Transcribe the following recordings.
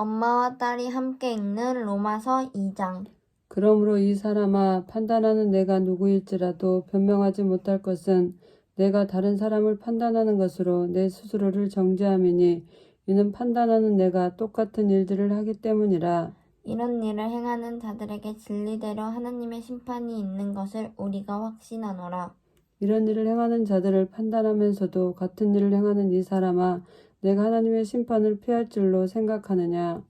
엄마와 딸이 함께 읽는 로마서 2장. 그러므로 이 사람아 판단하는 내가 누구일지라도 변명하지 못할 것은 내가 다른 사람을 판단하는 것으로 내 스스로를 정죄함이니 이는 판단하는 내가 똑같은 일들을 하기 때문이라 이런 일을 행하는 자들에게 진리대로 하나님의 심판이 있는 것을 우리가 확신하노라. 이런 일을 행하는 자들을 판단하면서도 같은 일을 행하는 이 사람아 내가 하나님의 심판을 피할 줄로 생각하느냐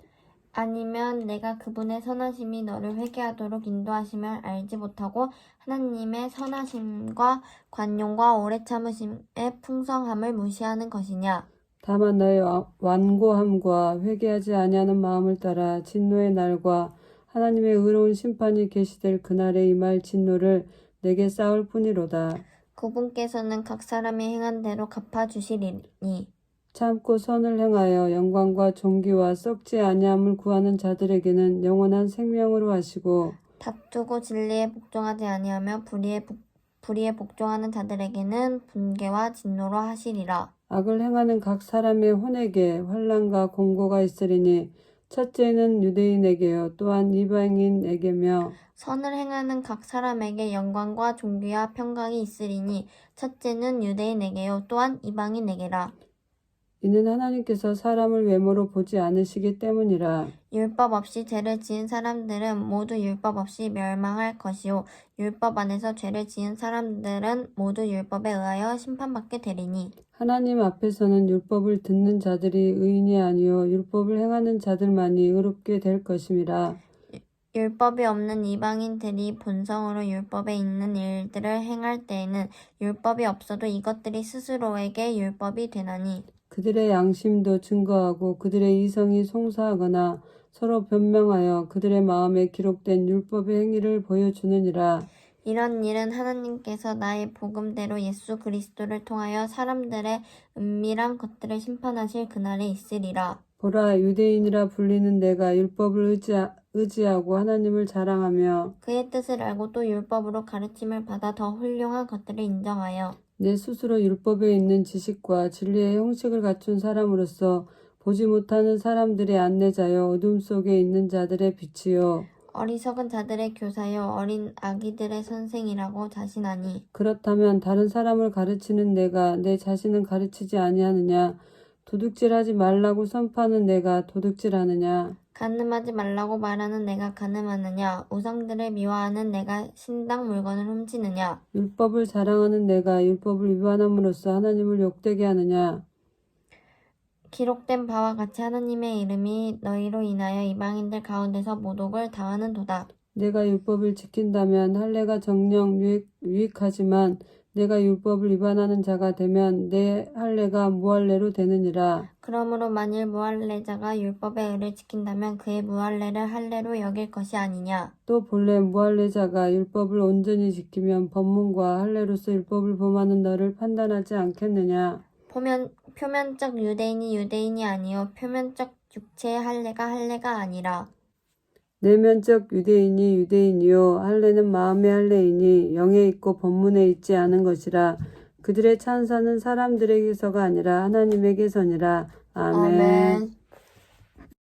아니면 내가 그분의 선하심이 너를 회개하도록 인도하심을 알지 못하고 하나님의 선하심과 관용과 오래 참으심의 풍성함을 무시하는 것이냐? 다만 너의 와- 완고함과 회개하지 아니하는 마음을 따라 진노의 날과 하나님의 의로운 심판이 계시될 그날에 임할 진노를 내게 쌓을 뿐이로다. 그분께서는 각 사람이 행한 대로 갚아주시리니 참고 선을 행하여 영광과 존귀와 썩지 아니함을 구하는 자들에게는 영원한 생명으로 하시고 다투고 진리에 복종하지 아니하며 불의에, 복- 불의에 복종하는 자들에게는 분개와 진노로 하시리라. 악을 행하는 각 사람의 혼에게 환란과 공고가 있으리니 첫째는 유대인에게요 또한 이방인에게며 선을 행하는 각 사람에게 영광과 존귀와 평강이 있으리니 첫째는 유대인에게요 또한 이방인에게라. 이는 하나님께서 사람을 외모로 보지 않으시기 때문이라. 율법 없이 죄를 지은 사람들은 모두 율법 없이 멸망할 것이요. 율법 안에서 죄를 지은 사람들은 모두 율법에 의하여 심판받게 되리니. 하나님 앞에서는 율법을 듣는 자들이 의인이 아니요 율법을 행하는 자들만이 의롭게 될 것임이라. 율법이 없는 이방인들이 본성으로 율법에 있는 일들을 행할 때에는 율법이 없어도 이것들이 스스로에게 율법이 되나니 그들의 양심도 증거하고 그들의 이성이 송사하거나 서로 변명하여 그들의 마음에 기록된 율법의 행위를 보여주느니라 이런 일은 하나님께서 나의 복음대로 예수 그리스도를 통하여 사람들의 은밀한 것들을 심판하실 그날에 있으리라. 보라 유대인이라 불리는 내가 율법을 의지하, 의지하고 하나님을 자랑하며 그의 뜻을 알고 또 율법으로 가르침을 받아 더 훌륭한 것들을 인정하여 내 스스로 율법에 있는 지식과 진리의 형식을 갖춘 사람으로서 보지 못하는 사람들의 안내자여 어둠 속에 있는 자들의 빛이요. 어리석은 자들의 교사여 어린 아기들의 선생이라고 자신하니. 그렇다면 다른 사람을 가르치는 내가 내 자신은 가르치지 아니하느냐 도둑질하지 말라고 선포하는 내가 도둑질하느냐? 가늠하지 말라고 말하는 내가 가늠하느냐? 우상들을 미워하는 내가 신당 물건을 훔치느냐? 율법을 자랑하는 내가 율법을 위반함으로써 하나님을 욕되게 하느냐? 기록된 바와 같이 하나님의 이름이 너희로 인하여 이방인들 가운데서 모독을 당하는 도다. 내가 율법을 지킨다면 할례가 정령 유익, 유익하지만 내가 율법을 위반하는 자가 되면 내 할례가 무할례로 되느니라. 그러므로 만일 무할례자가 율법의 의를 지킨다면 그의 무할례를 할례로 여길 것이 아니냐. 또 본래 무할례자가 율법을 온전히 지키면 법문과 할례로서 율법을 범하는 너를 판단하지 않겠느냐? 표면, 표면적 유대인이 유대인이 아니요 표면적 육체의 할례가 할례가 아니라 내면적 유대인이 유대인이요 할례는 마음의 할례이니 영에 있고 법문에 있지 않은 것이라 그들의 찬사는 사람들에게서가 아니라 하나님에게서니라 아멘. 아멘.